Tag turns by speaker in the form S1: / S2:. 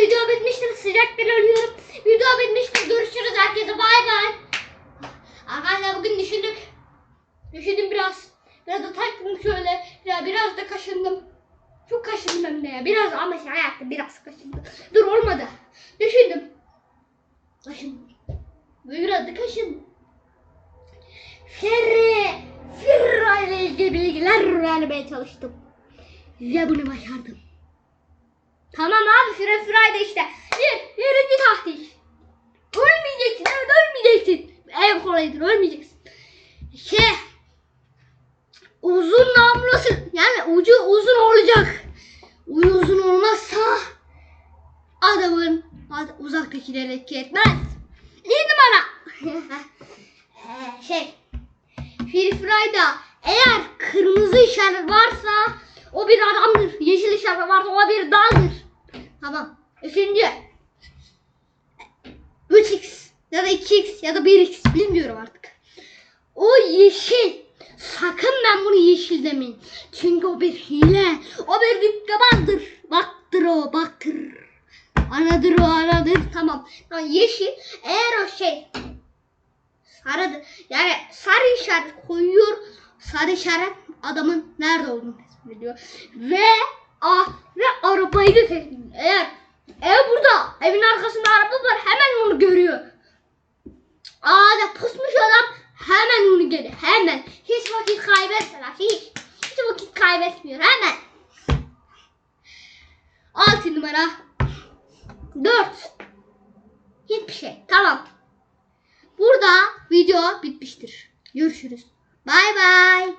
S1: video bitmiştir. Sıcaktan ölüyorum. Video bitmiştir. Görüşürüz herkese. Bay bay. Arkadaşlar bugün düşündük. Düşündüm biraz. Biraz da taktım şöyle. Ya biraz da kaşındım. Çok kaşındım hem de ya. Biraz ama şey hayatta biraz kaşındım. Dur olmadı. Düşündüm. Kaşındım. Biraz da kaşındım. Ferri. Ferra ile ilgili bilgiler vermeye çalıştım. Ve bunu başardım. Tamam abi Fire Friday işte. Bir, birinci tahtış. Ölmeyeceksin, evet ölmeyeceksin. En kolaydır, ölmeyeceksin. Şey, uzun namlusu, yani ucu uzun olacak. Ucu uzun olmazsa adamın ad- uzaktakileri etki etmez. Bir numara. Şey, Free Fry'da eğer kırmızı işaret varsa o bir adamdır. Yeşil işaret varsa o bir dağdır. Tamam. Üçüncü. 3x ya da 2x ya da 1x bilmiyorum artık. O yeşil. Sakın ben bunu yeşil demeyin. Çünkü o bir hile. O bir dükkabazdır. Baktır o baktır. Anadır o anadır. Tamam. tamam. Yeşil. Eğer o şey sarıdır. Yani sarı işaret koyuyor. Sarı işaret adamın nerede olduğunu ediyor. Ve ah ve arabayı da ediyor. Eğer ev burada evin arkasında araba var hemen onu görüyor. Aa pusmuş adam hemen onu görüyor. Hemen. Hiç vakit kaybetmeden. Hiç. Hiç vakit kaybetmiyor. Hemen. Altı numara. Dört. Hiçbir şey. Tamam. Burada video bitmiştir. Görüşürüz. Bay bay.